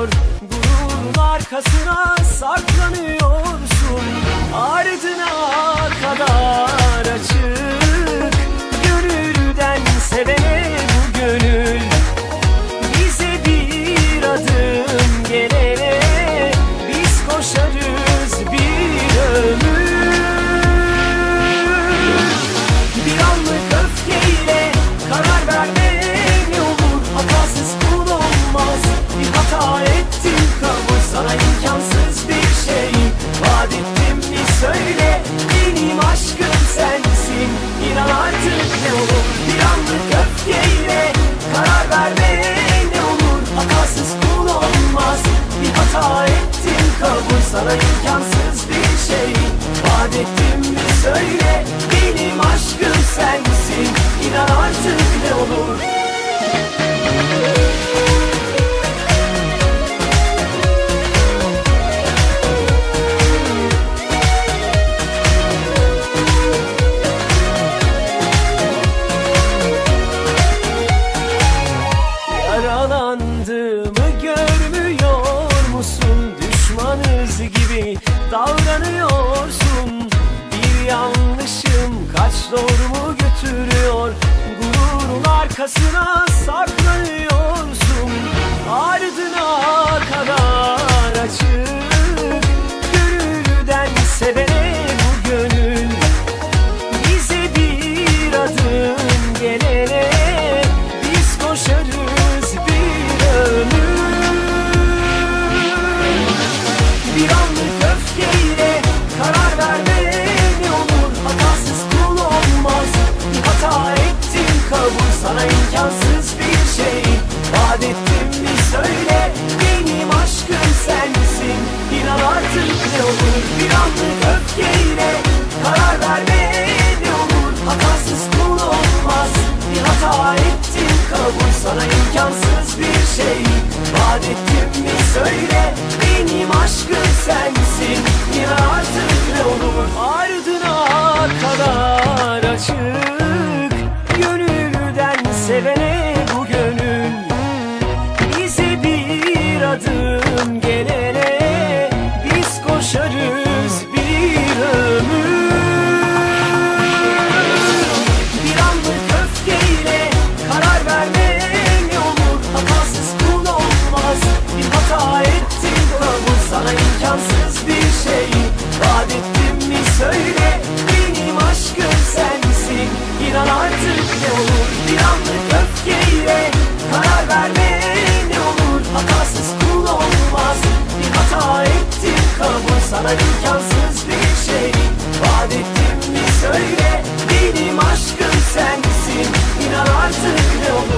götürüyor Gururun arkasına saklanıyorsun. Ardına kadar açık sana imkansız bir şey. Vaat ettim mi söyle benim aşkım sensin. İnan artık ne olur davranıyorsun Bir yanlışım kaç doğru mu götürüyor? Gururun arkasına saklanıyorsun hata ettim kabul sana imkansız bir şey. Vaat ettim mi imkansız bir şey. Vaat ettim mi söyle benim aşkım sensin. İnan artık ne olur bir anlık öfkeyle. Karar verme ne olur Hatasız kul olmaz bir hata ettim kabul sana imkansız bir şey. Vaat ettim mi söyle benim aşkım sensin. İnan artık ne olur